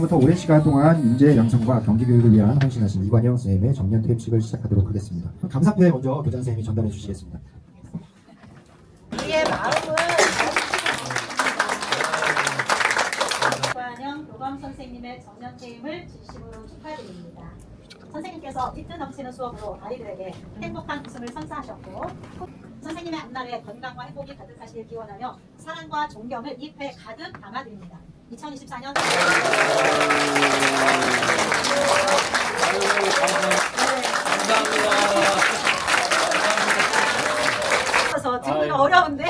지금부터 오랜 시간 동안 인재 양성과 경기 교육을 위한 헌신하신 이관영 선생님의 정년 퇴임식을 시작하도록 하겠습니다. 감사표에 먼저 교장 선생님이 전달해 주시겠습니다. 우리의 마음은 이관영 교감 선생님의 정년 퇴임을 진심으로 축하드립니다. 선생님께서 뒤뜻 넘치는 수업으로 아이들에게 행복한 웃음을 선사하셨고 선생님의 앞날에 건강과 행복이 가득하시길 기원하며 사랑과 존경을 입에 가득 담아드립니다. 2024년 그래서 듣기가 어려운데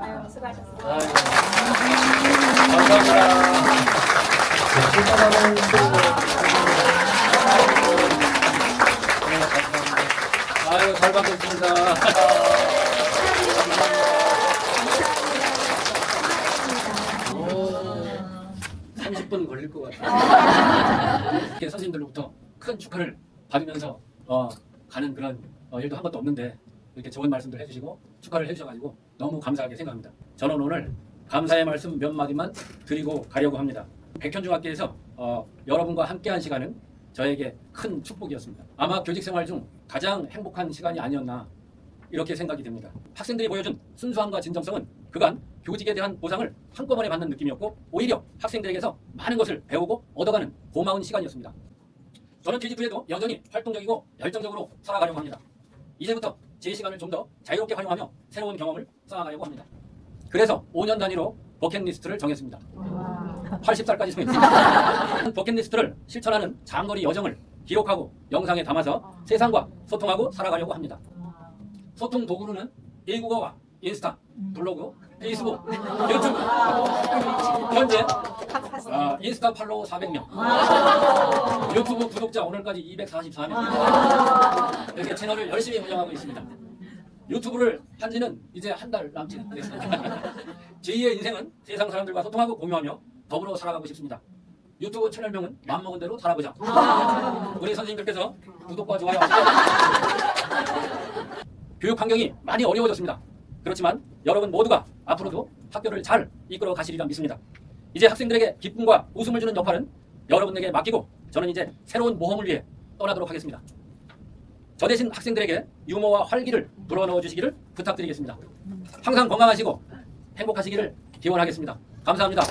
아유, 수고하셨습니다. 아유, 잘 받겠습니다. 30분 걸릴 것 같아요. 이렇게 선생님들로부터 큰 축하를 받으면서 어, 가는 그런 어, 일도 한 번도 없는데 이렇게 좋은 말씀들 해주시고 축하를 해주셔가지고 너무 감사하게 생각합니다. 저는 오늘 감사의 말씀 몇 마디만 드리고 가려고 합니다. 백현중학교에서 어, 여러분과 함께한 시간은 저에게 큰 축복이었습니다. 아마 교직 생활 중 가장 행복한 시간이 아니었나 이렇게 생각이 됩니다. 학생들이 보여준 순수함과 진정성은 그간 교직에 대한 보상을 한꺼번에 받는 느낌이었고 오히려 학생들에게서 많은 것을 배우고 얻어가는 고마운 시간이었습니다. 저는 퇴직 후에도 여전히 활동적이고 열정적으로 살아가려고 합니다. 이제부터 제 시간을 좀 더 자유롭게 활용하며 새로운 경험을 쌓아가려고 합니다. 그래서 5년 단위로 버킷리스트를 정했습니다. 80살까지 정했습니다. 버킷리스트를 실천하는 장거리 여정을 기록하고 영상에 담아서 세상과 소통하고 살아가려고 합니다. 소통 도구로는 일국어와 인스타, 블로그, 페이스북, 유튜브. 현재 아, 인스타 팔로워 400명, 유튜브 구독자 오늘까지 244명. 이렇게 채널을 열심히 운영하고 있습니다. 유튜브를 한 지는 이제 한 달 남짓 됐습니다. 제2의 인생은 세상 사람들과 소통하고 공유하며 더불어 살아가고 싶습니다. 유튜브 채널명은 맘먹은 대로 살아보자. 우리 선생님들께서 구독과 좋아요. 교육 환경이 많이 어려워졌습니다. 그렇지만 여러분 모두가 앞으로도 학교를 잘 이끌어 가시리라 믿습니다. 이제 학생들에게 기쁨과 웃음을 주는 역할은 여러분에게 맡기고 저는 이제 새로운 모험을 위해 떠나도록 하겠습니다. 저 대신 학생들에게 유머와 활기를 불어넣어 주시기를 부탁드리겠습니다. 항상 건강하시고 행복하시기를 기원하겠습니다. 감사합니다.